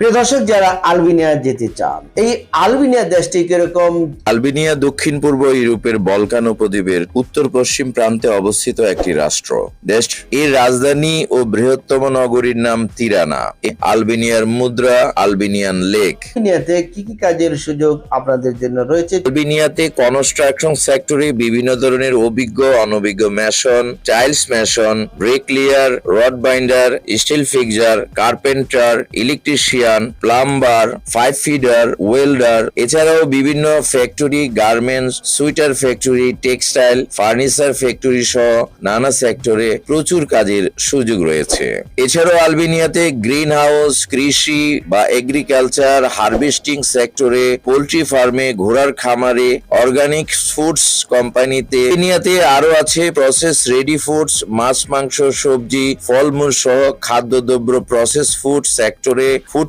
প্রিয় দর্শক যারা আলবেনিয়া যেতে চান এই আলবেনিয়া দেশটি কীরকম? আলবেনিয়া দক্ষিণ পূর্ব ইউরোপের বলকান উপদ্বীপের উত্তর পশ্চিম প্রান্তে অবস্থিত একটি রাষ্ট্র। দেশ এর রাজধানী ও বৃহত্তম নগরীর নাম তিরানা। আলবেনিয়ার মুদ্রা আলবেনিয়ান লেক। আলবেনিয়াতে কি কি কাজের সুযোগ আপনাদের জন্য রয়েছে? আলবেনিয়াতে কনস্ট্রাকশন সেক্টরে বিভিন্ন ধরনের অভিজ্ঞ অনভিজ্ঞ mason tiles mason bricklayer rod binder steel fixer carpenter electrician plumber pipe fitter welder এছাড়াও বিভিন্ন factory garments sweater factory textile furniture factory সহ নানা সেক্টরে প্রচুর কাজের সুযোগ রয়েছে। এছাড়াও আলবেনিয়াতে গ্রিন হাউস কৃষি বা এগ্রিকালচার হার্ভেস্টিং সেক্টরে পোল্ট্রি ফার্মে ঘোড়ার খামারে অর্গানিক ফুডস কোম্পানিতে আলবেনিয়াতে আরও আছে প্রসেস রেডি ফুডস মাছ, মাংস, সবজি, ফলমূল সহ খাদ্যদ্রব্য প্রসেস ফুড সেক্টরে ফুড